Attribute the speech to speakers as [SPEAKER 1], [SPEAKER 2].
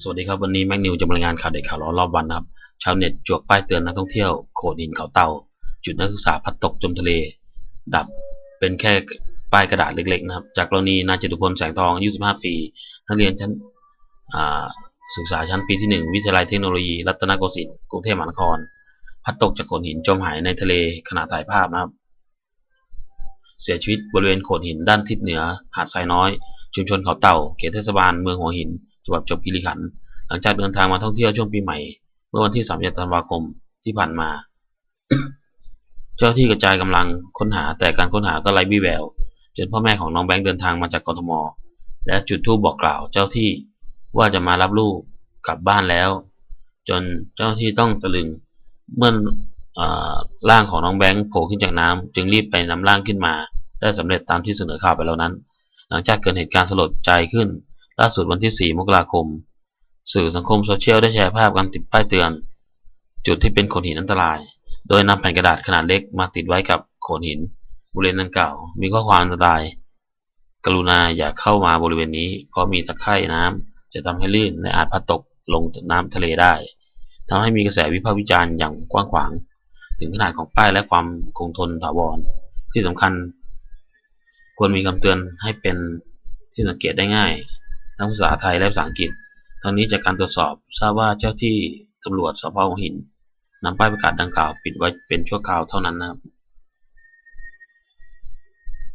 [SPEAKER 1] สวัสดีครับ วันนี้แม็กนิวจะมารายงานข่าวเด็กข่าวร้อนรอบวันนะครับ ชาวเน็ตจวกป้ายเตือนนักท่องเที่ยวโขดหินเขาเต่าจุดนักศึกษาพัดตกจมทะเล ดับเป็นแค่ป้ายกระดาษเล็กๆนะครับ จากกรณีนายจตุพลแสงทองอายุ 15 ปีนักเรียนชั้นศึกษาชั้นปีที่ 1 วิทยาลัยเทคโนโลยี รัตนโกสินทร์กรุงเทพมหานคร พัดตกจากโขดหินจมหายในทะเลขณะถ่ายภาพนะครับ เสียชีวิตบริเวณโขดหินด้านทิศเหนือหาดทรายน้อย ชุมชนเขาเต่าเขตเทศบาลเมืองหัวหิน จังหวัดจบคีรีขันธ์หลังจากเดินทางมาท่องเที่ยวช่วงปีใหม่ เมื่อวันที่31ธันวาคมที่ผ่านมา เจ้าที่กระจายกำลังค้นหาแต่การค้นหาก็ไร้วี่แววจนพ่อแม่ของน้องแบงค์เดินทางมาจากกทม และจุดธูปบอกกล่าวเจ้าที่ว่าจะมารับลูกกลับบ้านแล้ว จนเจ้าที่ต้องตะลึงเมื่อร่างของน้องแบงค์โผล่ขึ้นจากน้ำจึงรีบไปนำร่างขึ้นมา ได้สำเร็จตามที่เสนอข่าวไปแล้วนั้น หลังจากเกิดเหตุการณ์สลดใจขึ้น ล่าสุดวันที่ 4 มกราคม สื่อสังคมโซเชียลได้แชร์ภาพการติดป้ายเตือน จุดที่เป็นโขดหินอันตราย โดยนำแผ่นกระดาษขนาดเล็กมาติดไว้กับโขดหิน บริเวณดังกล่าวมีข้อความอันตราย กรุณาอย่าเข้ามาบริเวณนี้ เพราะมีตะไคร่น้ำจะทำให้ลื่นและอาจพัดตกลงน้ำทะเลได้ทำให้มีกระแสวิพากษ์วิจารณ์อย่างกว้างขวาง ถึงขนาดของป้ายและความคงทนถาวร ที่สำคัญ ควรมีคำเตือนให้เป็นที่สังเกตได้ง่าย ทั้งภาษาไทยและภาษาอังกฤษ ทั้งนี้จากการตรวจสอบทราบว่าเจ้าที่ตำรวจสพหัวหินนำป้ายประกาศดังกล่าวปิดไว้เป็นชั่วคราวเท่านั้นนะครับ